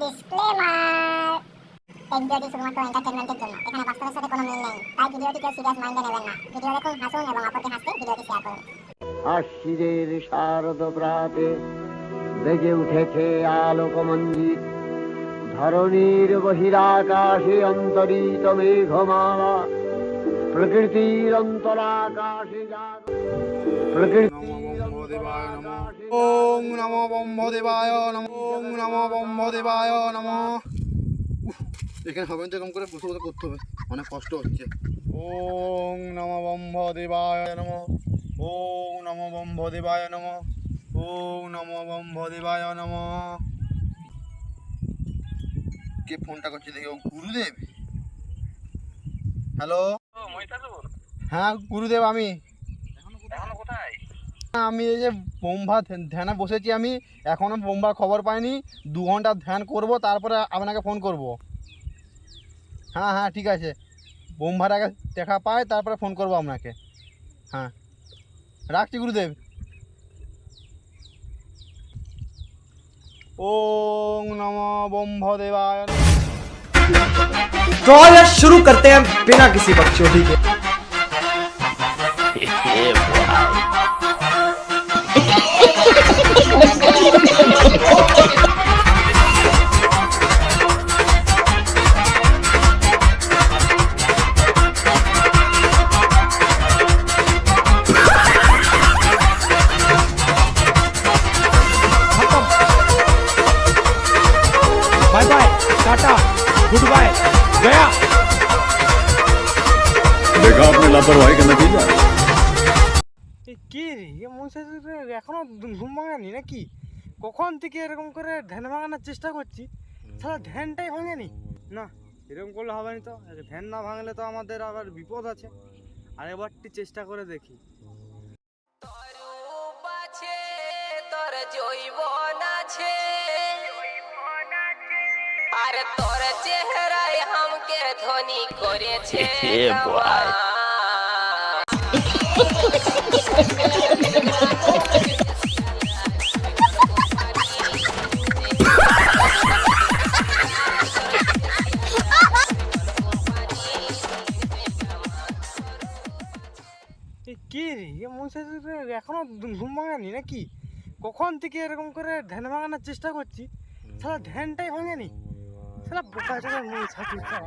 Disclaimer এই ভিডিওটি শুধুমাত্র এন্টারটেনমেন্টের জন্য। এখানে বাস্তবের সাথে কোনো মিল নেই। তাই ভিডিওটি কেউ সিরিয়াস মাইন্ডে নেবেন না। ভিডিও দেখুন, হাসুন এবং অপরকে হাসতে ভিডিওটি শেয়ার করুন। আশ্বিরের শারদ প্রাতে উঠেছে ধরণীর বহিরাকাশে অন্তরিত মেঘমালা। প্রকৃতির অন্তরাকাশে জাগ। অন্তরাকাশে ওং নমো ব্রহ্মদেবায় নমো। ওং নমো ব্রহ্মদেবায় নমো। এখানে হবে না এরকম করে বসে বসে করতে হবে। অনেক কষ্ট হচ্ছে। ওং নম ব্রহ্মদেবায় নম। ওং নমো ব্রহ্মদেবায় নমো। ওং নমো ব্রহ্মদেবায় নমো। কে ফোনটা করছে দেখি? ও গুরুদেব? হ্যালো? হ্যাঁ গুরুদেব আমি। আমি এই যে বোম্বা ধ্যান- ধ্যানে বসেছি আমি এখনো বোম্বার খবর পাইনি দু ঘন্টা ধ্যান করব তারপরে আপনাকে ফোন করব হ্যাঁ হ্যাঁ ঠিক আছে বোম্বার আগে দেখা পাই তারপরে ফোন করব আপনাকে হ্যাঁ রাখছি গুরুদেব ওং নম ব্রহ্মদেবায় নমঃ। तो आइए शुरू करते हैं बिना किसी बकचोदी के गुड बाय देखा आपने लापरवाही का नतीजा কি রে? এ মশাই এখনও ঘুম ভাঙানি নাকি? কখন থেকে এরকম করে ধ্যান ভাঙানোর চেষ্টা করছি? সারা ধ্যানটাই ভাঙেনি। না এরকম করলে হবে না তো। ধ্যান না ভাঙলে তো আমাদের আবার বিপদ আছে। আর এবারটি চেষ্টা করে দেখি। আর তোর চেহারায় হামকে ধনী করেছে কি রে? এ মশাই এখনও ঘুম ভাঙানি নাকি? কখন থেকে এরকম করে ধ্যান ভাঙানোর চেষ্টা করছি? সারা ধ্যানটাই ভাঙেনি। সারা বোকা মুখ ছাতি ওং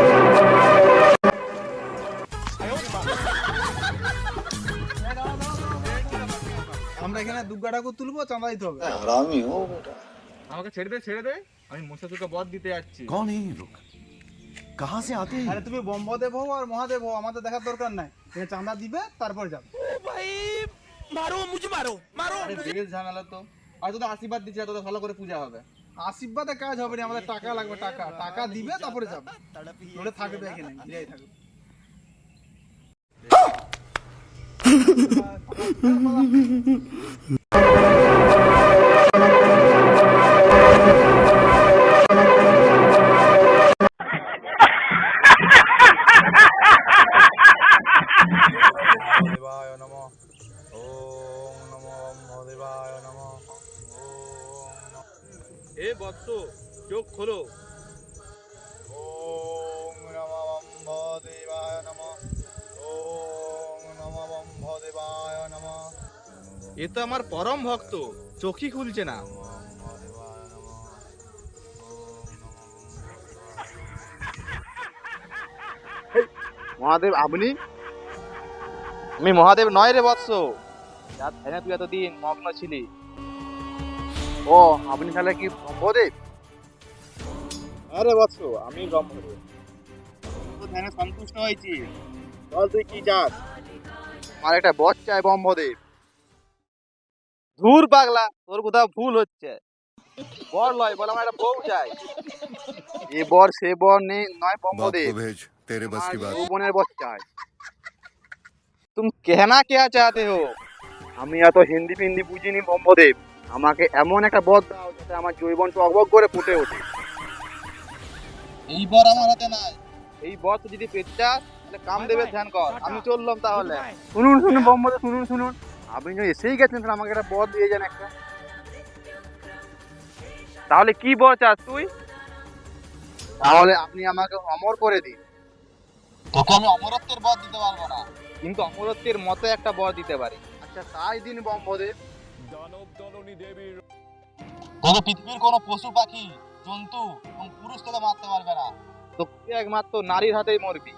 এখানে দুর্গা ঠাকুর তুলবো চাঁদা দিতে হবে আমাকে ছেড়ে দে ছেড়ে দে আমি মশাসুকে বধ দিতে যাচ্ছি कौन है ये लोग कहाँ से आते हैं আরে তুমি ব্রহ্মদেব হও আর মহাদেব হও আমাদের দেখার দরকার নাই এখানে চাঁদা দিবে তারপর যাবে ভাই মারো মুঝে মারো মারো বেশ ঝামেলা তো আর তোদের আশীর্বাদ দিচ্ছে তোদের ভালো করে পূজা হবে আশীর্বাদে কাজ হবে না আমাদের টাকা লাগবে টাকা টাকা দিবে তারপরে যাবে ওটা থাকবে এখানে গিয়ে থাকবে এ চোখ খোলো। ওম নমো ব্রহ্মদেবায় নম। ওম নমো ব্রহ্মদেবায় নম। এ তো আমার পরম ভক্ত চোখই খুলছে না। মহাদেব আপনি? আমি মহাদেব নয় রে বৎস। যার ধ্যানে তুই এতদিন মগ্ন ছিলি। ও আপনি তাহলে কি ব্রহ্মদেব আরে বৎস আমি ব্রহ্মদেব তো ধ্যানে সন্তুষ্ট হয়েছি বল তুই কি চাস আমার একটা বর চাই ব্রহ্মদেব ধুর পাগলা তোর কোথাও ভুল হচ্ছে বর লয় বলে আমার একটা বউ চাই এ বর সে বর নেই নয় बाप ব্রহ্মদেব को भेज तेरे बस की बात বোনের বর চাই তুমি কেনা কে চাতে হো আমি এত হিন্দি ফিন্দি বুঝিনি ব্রহ্মদেব আমাকে এমন একটা বর দাও যাতে আমার জৈবন টকবক করে ফুটে ওঠে। এই বর আমার হাতে নাই। এই বর তুই যদি পেতে চাস তাহলে কাম দেবে ধ্যান কর। আমি চললাম তাহলে। শুনুন শুনুন ব্রহ্মদেব শুনুন শুনুন। আপনি যদি এসেই গেছেন তাহলে আমাকে একটা বর দিয়ে যান একটা। তাহলে কি বর চাস তুই? তাহলে আপনি আমাকে অমর করে দিন। তোকে আমি অমরত্বের বর দিতে পারব না। কিন্তু অমরত্বের মতো একটা বর দিতে পারি। আচ্ছা তাই দিন তোকে পৃথিবীর কোনো পশু পাখি জন্তু এবং পুরুষ তোকে মারতে পারবে না তুই একমাত্র নারীর হাতেই মরবি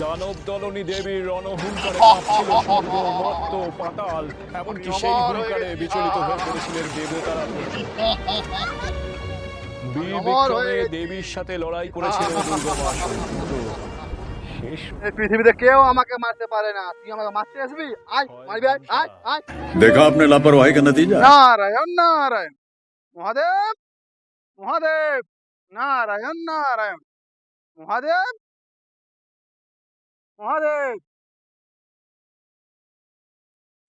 দানব দলনী দেবীর রণহুঙ্কারে কাঁপছিল স্বর্গ মর্ত পাতাল এমনকি সেই হুঙ্কারে বিচলিত হয়ে পড়েছিলেন দেবতারা বীর বিক্রমে দেবীর সাথে লড়াই করেছিল পৃথিবীতে কেউ আমাকে মারতে পারে না তুই আমাকে মারতে আসবি আয় মারবি আয় আয় আয় देखा आपने लापरवाही का नतीजा নারায়ণ নারায়ণ মহাদেব মহাদেব নারায়ণ নারায়ণ মহাদেব মহাদেব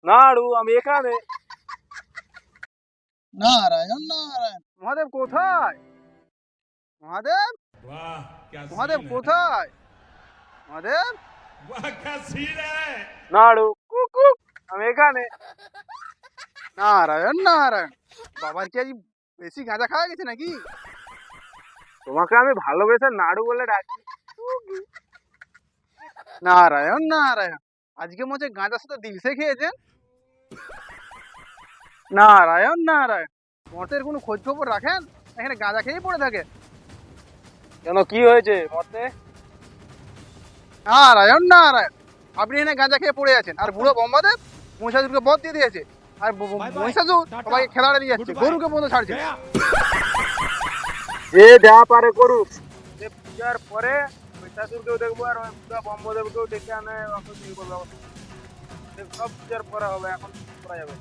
নাড়ু আমি এখানে নারায়ণ নারায়ণ মহাদেব কোথায় মহাদেব মহাদেব কোথায় মহাদেব? নাড়ু। কুকু। আমি এখানে। নারায়ণ নারায়ণ। বাবার কি আজ বেশি গাঁজা খাওয়া গেছে নাকি? তোমাকে আমি ভালোবেসে নাড়ু বলে ডাকি। নারায়ণ নারায়ণ। আজকে মনে হচ্ছে গাঁজার সাথে দিলসে খেয়েছেন? নারায়ণ নারায়ণ। মতের কোনো খোঁজ খবর রাখেন? এখানে গাঁজা খেয়েই পড়ে থাকে। কেন কি হয়েছে মতে? নারায়ণ নারায়ণ। আপনি এখানে গাঁজা খেয়ে পড়ে আছেন। আর বুড়ো বোম্বাদেব মহিষাসুরকে বধ দিয়ে দিয়েছে। আর মহিষাসুর সবাইকে খেলাড়ে নিয়ে যাচ্ছে। গরুকে বন্ধ ছাড়ছে। যে যা পারে করুক। যে পূজার পরে মহিষাসুরকেও দেখব আর বুড়া বম্বদেবকেও ডেকে আনে ইয়ে করব। সব পূজার পরে হবে এখন করা যাবে